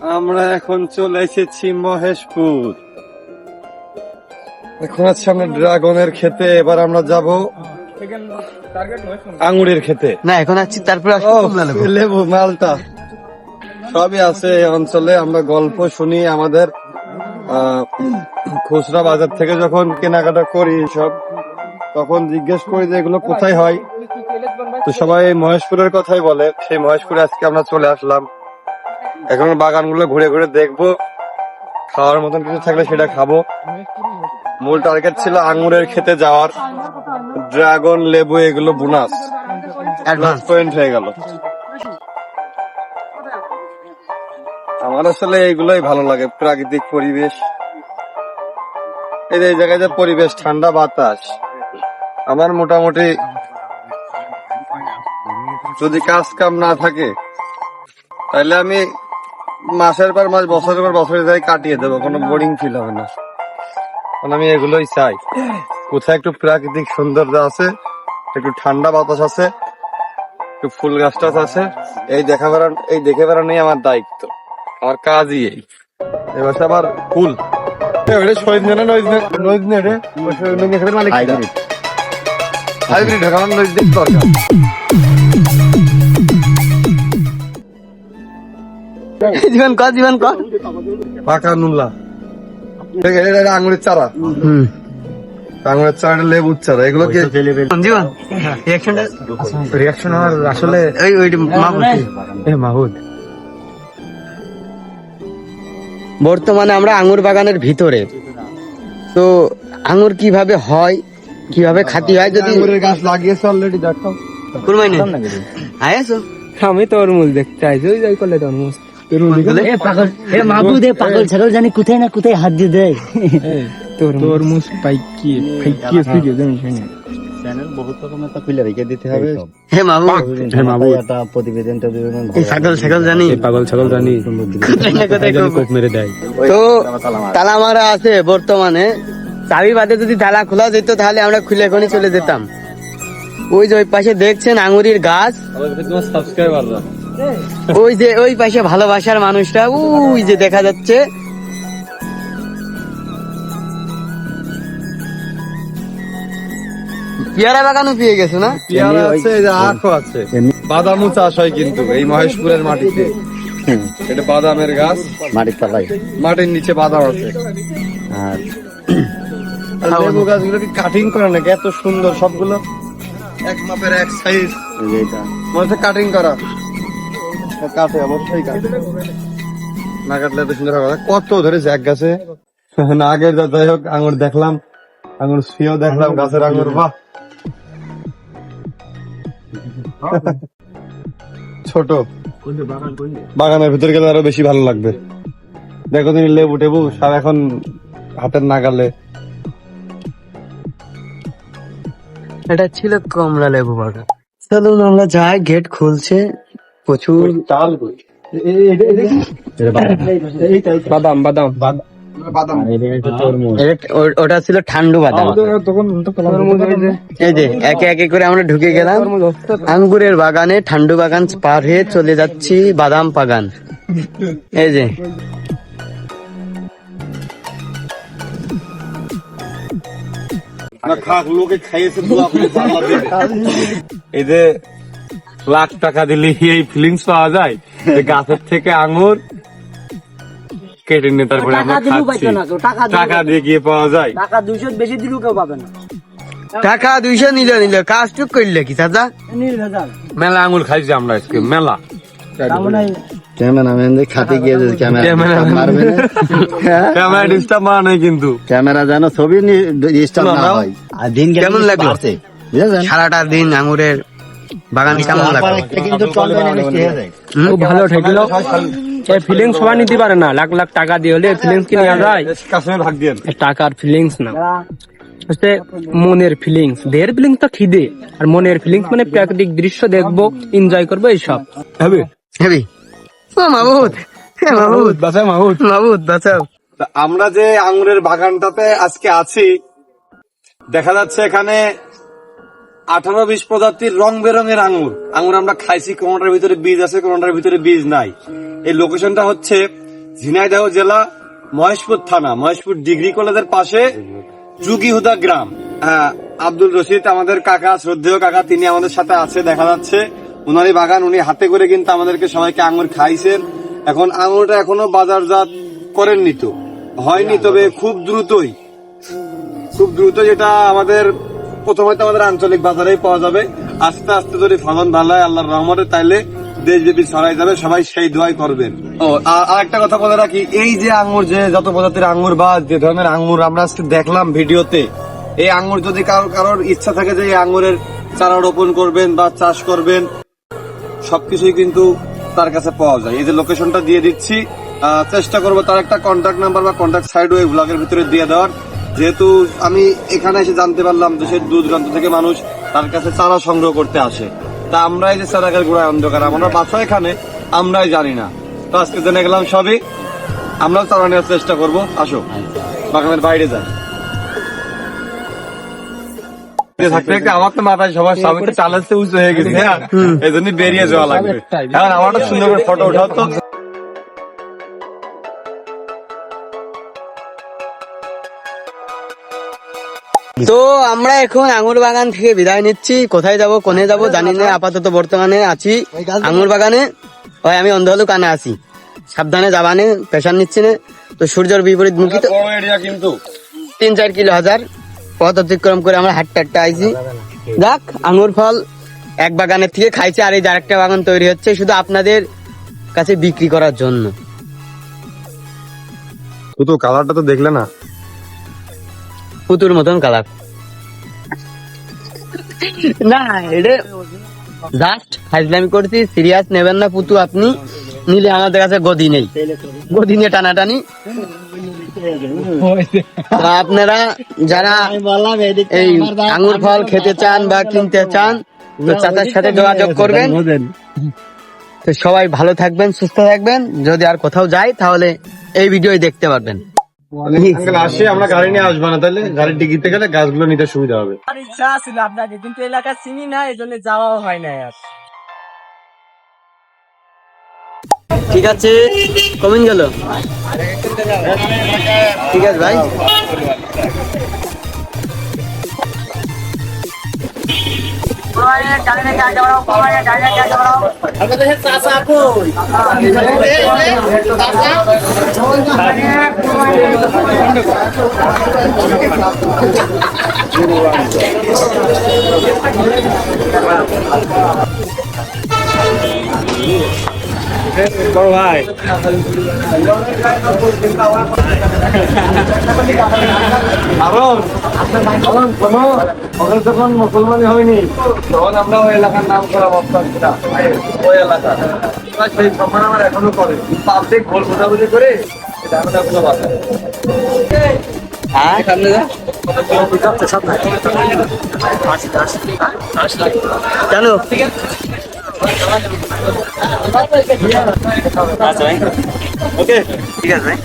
আমরা এখন চলে এসেছি মহেশপুর। এখন আছে আমরা ড্রাগনের খেতে এবার আমরা যাব আঙুরের খেতে না এখন আছি তারপরে লেবু। মালটা। সবই আছে এই অঞ্চলে আমরা গল্প শুনি আমাদের আহ, খুচরা বাজার থেকে যখন কেনাকাটা করি সব তখন জিজ্ঞেস করি যে এগুলো কোথায় হয়? তো সবাই মহেশপুরের কথাই বলে সেই মহেশপুরে আজকে আমরা চলে আসলাম। এখন বাগানগুলো ঘুরে ঘুরে দেখব। খাওয়ার মতন কিছু থাকলে সেটা খাব। মূল টার্গেট ছিল আঙ্গুরের খেতে যাওয়ার। ড্রাগন লেবু এগুলো বোনাস। অ্যাডভান্স পয়েন্ট হয়ে গেল। আমার আসলে এইগুলোই ভালো লাগে প্রাকৃতিক পরিবেশ। এই যে এই জায়গায় যে পরিবেশ ঠান্ডা বাতাস। আমার মোটামুটি যদি কাজ কাম না থাকে তাহলে আমি মাসের পর মাস বছরের পর বছরে যাই কাটিয়ে দেবো কোনো বোরিং ফিল হবে না। কারণ আমি এগুলোই চাই। কোথায় একটু প্রাকৃতিক সৌন্দর্য আছে একটু ঠান্ডা বাতাস আছে একটু ফুল গাছ টাছ আছে এই দেখা বেড়ান এই দেখে বেড়ানোই আমার দায়িত্ব আমার কাজই এই। এবার আবার ফুল। হাইব্রিড আমার নইজ দেখ দরকার। জীবন কর জীবন কর। পাকা আছে এটা আঙুরের চারা। হুম। আঙুরের চারা লেবুর চারা এগুলো কি জীবন রিয়াকশনটা রিয়াকশন আমার আসলে ওই ওই মাহবুব এ মাহুদ বর্তমানে আমরা আঙ্গুর বাগানের ভিতরে। তো আঙ্গুর কীভাবে হয় কীভাবে খাতি হয় যদি আঙুরের গাছ লাগিয়েছে অলরেডি দেখো নেই আয়াসো আমি তরমুজ দেখতে আইছি ওই যাই করলে তরমুজ। পাগল এ মাহবুদ এ পাগল ছাগল জানি কোথায় না কোথায় হাত দিয়ে দেয়। তরমুজ পাইকি পাইকি ভিডিও জানি শুনি। চ্যানেল বহুত রকমের তো খুলে রেখে দিতে হবে। হে মাহবুব একটা প্রতিবেদন টতিবেদন এই ছাগল ছাগল জানি। পাগল ছাগল জানি। কোথায় না কোথায় জানি কোপ- কোপ মেরে দেয়। তো তালা মারা আছে বর্তমানে। চাবি বাদে যদি তালা খোলা যেত তাহলে আমরা খুলে এখনই চলে যেতাম। ওই যে ওই পাশে দেখছেন আঙুরির গাছ। ওই যে ওই পাশে ভালোবাসার মানুষটা ওই যে দেখা যাচ্ছে। পেয়ারা বাগানও পেয়ে গেছো না? পেয়ারা আছে এই যে আখও আছে। বাদামও চাষ হয় কিন্তু এই মহেশপুরের মাটিতে। এটা বাদামের গাছ। মাটির তলায়। মাটির নিচে বাদাম আছে। আর লেবু গাছগুলো কি কাটিং করা নাকি? এত সুন্দর সবগুলো এক মাপের এক সাইজ মনে হচ্ছে কাটিং করা। কাটে অবশ্যই কাটে না কাটলে এত সুন্দর হবে কত ধরেছে এক গাছে। না আগের যাই হোক আঙুর দেখলাম। আঙুর শুয়েও দেখলাম গাছের আঙুর। বাহ! ছোট। বাগানের ভিতরে গেলে আরও বেশি ভালো লাগবে। দেখো তুমি লেবু টেবু সব এখন হাতের নাগালে। এটা ছিল কমলা লেবু বাগান। চলুন আমরা যাই গেট খুলছে। প্রচুর চাল বাদাম বাদাম ওটা ছিল ঠান্ডু বাদাম এই যে একে একে করে আমরা ঢুকে গেলাম আঙ্গুরের বাগানে ঠান্ডু বাগান পার হয়ে চলে যাচ্ছি বাদাম বাগান এই যে লোকে খাইয়েছে এই যে লাখ টাকা দিলে এই ফিলিংস পাওয়া যায়? যে গাছের থেকে আঙুর কেটে নিয়ে তারপরে আমরা খাচ্ছি। টাকা দিয়ে গিয়ে পাওয়া যায়। টাকা দুইশো বেশি দিলেও কেউ পাবে না। টাকা দুইশো নিল নিল কাজটুক করলে কি চাচা? মেলা আঙুর খাইছি আমরা আজকে মেলা। ক্যামেরাম্যান খাতে গিয়ে ক্যামেরা মারবে ক্যামেরা ডিস্টার্ব মারা নাই কিন্তু। ক্যামেরা যেন ছবি ডিস্টার্ব না হয়। আর দিন কেমন লাগল? সারাটা দিন আঙুরের বাগান কেমন লাগল? হয়ে? খুব ভালো ঠেকলো। এই ফিলিংস সবাই নিতে পারে না। লাখ লাখ টাকা দিয়ে হলে ফিলিংস কি নেওয়া যায় টাকার ফিলিংস না। হচ্ছে মনের ফিলিংস দেহের ফিলিংস তো খিদে। আর মনের ফিলিংস মানে প্রাকৃতিক দৃশ্য দেখব এনজয় করব এইসব। হবে। হেবি। ও মাহবুদ হে মাহবুদ বাসা মাহুদ বাঁচাও। আমরা যে আঙুরের বাগানটাতে আজকে আছি দেখা যাচ্ছে এখানে আঠারো বিশ প্রজাতির রং বেরঙের আঙুর। আঙুর আমরা খাইছি, কোনটার ভিতরে বীজ আছে, কোনটার ভিতরে বীজ নাই। এই লোকেশনটা হচ্ছে ঝিনাইদহ জেলা মহেশপুর থানা, মহেশপুর ডিগ্রি কলেজের পাশে যুগিহুদা গ্রাম। আব্দুল রশিদ, আমাদের কাকা, শ্রদ্ধেয় কাকা, তিনি আমাদের সাথে আছে, দেখা যাচ্ছে। উনারই বাগান, উনি হাতে করে কিন্তু আমাদেরকে সবাইকে আঙুর খাইছেন। এখন আঙুরটা এখনও বাজারজাত করেননি তো, হয়নি, তবে খুব দ্রুতই। খুব দ্রুত যেটা আমাদের প্রথমে তো আমাদের আঞ্চলিক বাজারেই পাওয়া যাবে। আস্তে আস্তে যদি ফলন ভালো হয়, আল্লাহর রহমতে তাইলে দেশব্যাপী ছড়াই যাবে, সবাই সেই দোয়াই করবেন। ও, আর- একটা কথা বলে রাখি, এই যে আঙ্গুর, যে যত প্রজাতির আঙ্গুর বা যে ধরনের আঙ্গুর আমরা আজকে দেখলাম ভিডিওতে, এই আঙ্গুর যদি কারোর কারোর ইচ্ছা থাকে যে এই আঙ্গুরের চারা রোপণ করবেন বা চাষ করবেন, সবকিছুই কিন্তু তার কাছে পাওয়া যায়। এই যে লোকেশনটা দিয়ে দিচ্ছি চেষ্টা করব তার একটা কন্ট্যাক্ট নাম্বার বা কন্ট্যাক্ট সাইড ওই ব্লগের ভিতরে দিয়ে দেওয়ার। যেহেতু আমি এখানে এসে জানতে পারলাম দেশের দূর দূরান্ত থেকে মানুষ তার কাছে চারা সংগ্রহ করতে আসে। তা আমরা এই যে চারাকের গোড়ায় অন্ধকার আমরা বাসা এখানে আমরাই জানি না। তো আজকে জেনে গেলাম সবই। আমরাও চারা নেওয়ার চেষ্টা করব। আসো বাগানের বাইরে যাই থাকতে আমার তো মাথায় সবার সামনে চালাচ্ছে উঁচু হয়ে গেছে হ্যাঁ? এই জন্য বেরিয়ে যাওয়া লাগবে। এখন আমারও সুন্দর করে ফটো উঠাও তো। তো আমরা এখন আঙুর বাগান থেকে বিদায় নিচ্ছি। কোথায় যাব কোনে যাব জানি না আপাতত বর্তমানে আছি আঙুর বাগানে। হয় আমি অন্ধ কানে আছি। সাবধানে যাবানে পেশার নিচ্ছি না। তো সূর্যের বিপরীত মুখী তো কিন্তু। তিন চার কিলো হাজার। পথ অতিক্রম করে আমরা হাটটা হাটটা আইছি। যাক আঙুর ফল এক বাগানের থেকে খাইছে আর এই যে আরেকটা বাগান তৈরি হচ্ছে শুধু আপনাদের কাছে বিক্রি করার জন্য। তো কালারটা তো দেখলে না। পুতুর মতন কালার না এটা জাস্ট করছি সিরিয়াস নেবেন না পুতু আপনি নিলে আমাদের কাছে গদি নেই। গদি নিয়ে টানাটানি। আপনারা যারা এই আঙ্গুর ফল খেতে চান বা কিনতে চান তো চাচার সাথে যোগাযোগ করবেন। তো সবাই ভালো থাকবেন সুস্থ থাকবেন। যদি আর কোথাও যাই তাহলে এই ভিডিও দেখতে পারবেন। আসে আমরা গাড়ি নিয়ে আসব না তাহলে গাড়ির ডিগিতে গেলে গাছগুলো নিতে সুবিধা হবে। আর ইচ্ছা ছিল আপনাকে কিন্তু এলাকা চিনি না এই জন্য যাওয়াও হয় না আর। ঠিক আছে কমেন গেল। ঠিক আছে ভাই। কারণ কারণ কোনো ওখানে যখন মুসলমানি হয়নি তখন আমরা ওই এলাকার। নাম করা ওই এলাকা সেই সম্মান আমার এখনও করে। পাবলিক ভুল বোঝাবুঝি করে কোনো হ্যাঁ? কেন? ওকে ঠিক আছে। ভাই